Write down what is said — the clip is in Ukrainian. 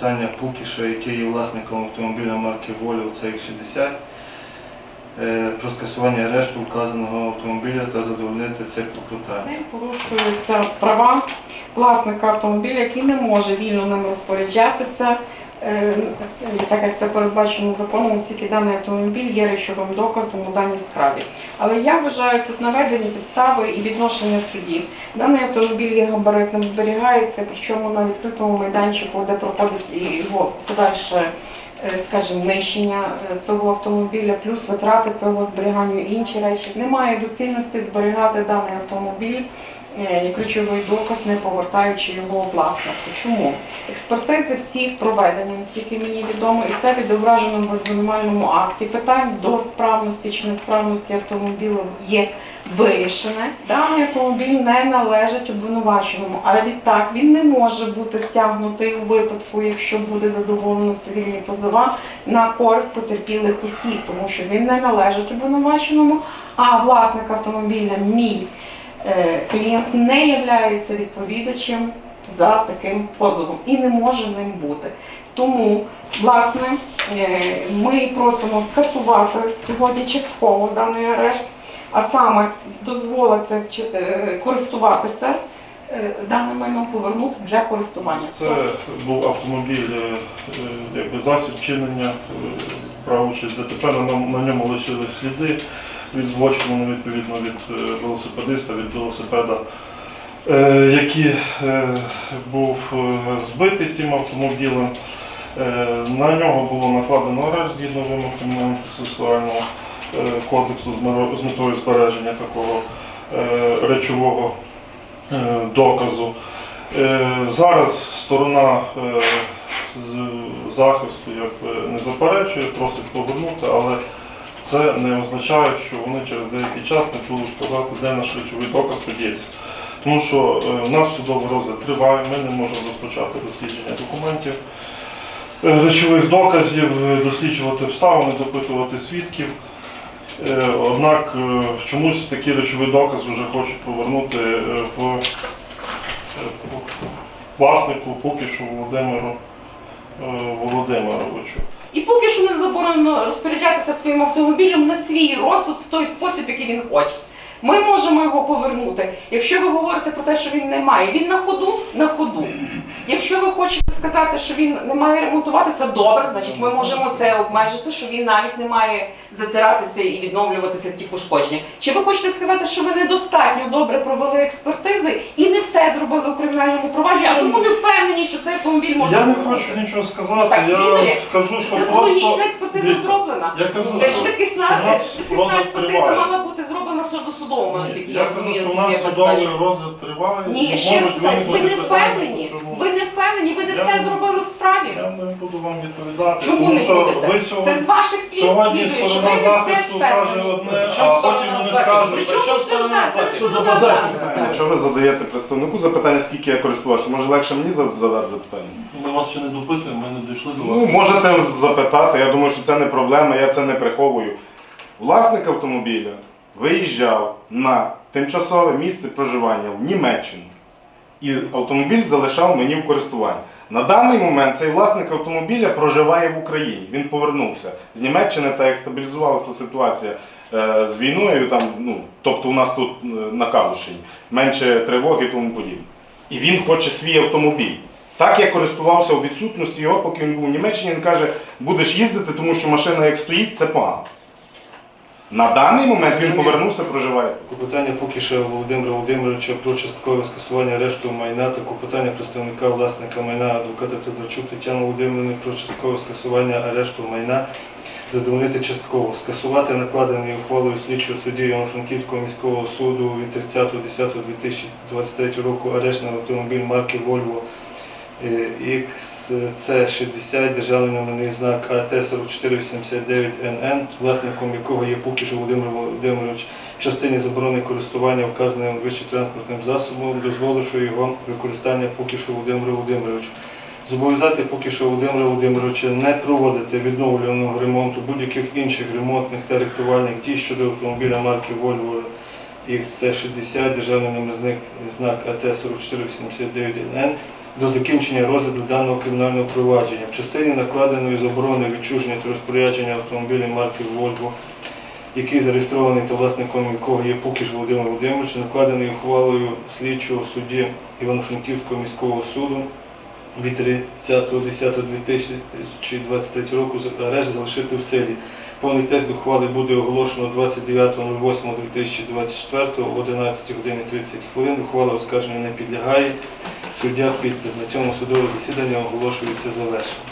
клопотання Пукіша, який є власником автомобіля марки Volvo CX-60, е, про скасування арешту вказаного автомобіля та задовольнити це. Ним порушуються права власника автомобіля, який не може вільно ним розпоряджатися, е, так як це передбачено законом, оскільки даний автомобіль є речовим доказом у даній справі. Але я вважаю, тут наведені підстави і відношення судів. Даний автомобіль є габаритним, зберігається, причому на відкритому майданчику, де проходить його подальше. е, Скажімо, нищення е, цього автомобіля, плюс витрати по його зберіганню і інші речі. Немає доцільності зберігати даний автомобіль е, як ключовий доказ, не повертаючи його власнику. Чому? Експертизи всі проведені, наскільки мені відомо, і це відображено в обвинувальному акті. Питань до справності чи несправності автомобіля є вирішене. Даний автомобіль не належить обвинуваченому, але відтак він не може бути стягнутий у випадку, якщо буде задоволено цивільні позова на користь потерпілих осіб, тому що він не належить обвинуваченому, а власник автомобіля мій е, клієнт не є відповідачем за таким позовом і не може ним бути. Тому, власне, е, ми просимо скасувати сьогодні частково даний арешт, а саме дозволити е, користуватися е, даним майном повернути для користування. Це був автомобіль, е, е, якби засіб вчинення е, правоучасть ДТП. На ньому лишили сліди від злочину, ну, відповідно від е, велосипедиста, від велосипеда, е, який е, був збитий цим автомобілем. На нього було накладено арешт згідно вимог кримінального процесуального кодексу з метою збереження такого речового доказу. Зараз сторона захисту якби не заперечує, просить повернути, але це не означає, що вони через деякий час не будуть сказати, де наш речовий доказ подіється. Тому що е, у нас судовий розгляд триває, ми не можемо розпочати дослідження документів, е, речових доказів, е, досліджувати обставини, допитувати свідків. Однак чомусь такі речові докази вже хочуть повернути в е, власнику поки що Володимиру Володимировичу. І поки що не заборонено розпоряджатися своїм автомобілем на свій розсуд в той спосіб, який він хоче. Ми можемо його повернути. Якщо ви говорите про те, що він не має, він на ходу, на ходу. Якщо ви хочете сказати, що він не має ремонтуватися добре, значить ми можемо це обмежити, що він навіть не має затиратися і відновлюватися ті пошкодження. Чи ви хочете сказати, що ви недостатньо добре провели експертизи і не все зробили у кримінальному провадженні, а тому не впевнені, що цей автомобіль можна Я не хочу нічого сказати, так я слідує. кажу, що це просто експертиза Дивіться, зроблена. я кажу, що Швидкісна, у нас швидкісна експертиза триває. мала бути в судосудовому, Ні, наскільки я кажу, що у нас судовий розгляд триває. Ні, ще раз питаю, ви не впевнені? Ви не впевнені, ви не Я все не- зробили в справі. Я не буду вам відповідати, Чому тому не що будете? ви Це сьогодні, з ваших слів сьогодні слідує, що ви сторона не все захисту каже впевнені. одне, а сторона вони захисту? скажуть, Що сторона захисту? сторона захисту? Якщо ви задаєте представнику запитання, скільки я користувався, може легше мені за- задати запитання? ми вас ще не допитуємо, ми не дійшли до вас. Ну, можете запитати, я думаю, що це не проблема, я це не приховую. Власник автомобіля виїжджав на тимчасове місце проживання в Німеччину. І автомобіль залишав мені в користуванні. На даний момент цей власник автомобіля проживає в Україні. Він повернувся з Німеччини, та як стабілізувалася ситуація е, з війною, там, ну, тобто у нас тут е, на Калушині, менше тривоги і тому подібне. І він хоче свій автомобіль. Так я користувався у відсутності його, поки він був в Німеччині. Він каже, будеш їздити, тому що машина як стоїть, це погано. На даний момент він повернувся, проживає. Клопотання Пукіша Володимира Володимировича про часткове скасування арешту майна та клопотання представника власника майна адвоката Федорчук Тетяни Володимирівни про часткове скасування арешту майна задовольнити частково, скасувати накладений ухвалою слідчого судді Івано-Франківського міського суду від 30.10.2023 року арешт на автомобіль марки Volvo XC60, державний номерний знак АТ-4489НН, власником якого є Пукіш Володимир Володимирович, в частині заборони користування вказаним вище транспортним засобом, дозволивши його використання Пукішу Володимиру Володимировичу. Зобов'язати Пукіша Володимира Володимировича не проводити відновлюваного ремонту будь-яких інших ремонтних та рихтувальних дій щодо автомобіля марки Volvo XC60, державний номерний знак АТ-4489Н до закінчення розгляду даного кримінального провадження. В частині накладеної заборони відчуження та розпорядження автомобіля марки Volvo, який зареєстрований та власником якого є Пукіш Володимир Володимирович, накладений ухвалою слідчого судді Івано-Франківського міського суду від 30.10.2023 року арешт залишити в силі. Повний текст ухвали буде оголошено 29.08.2024 о 11 годині 30 хвилин. Ухвала оскарження не підлягає. Суддя підпис. На цьому судове засідання оголошується завершеним.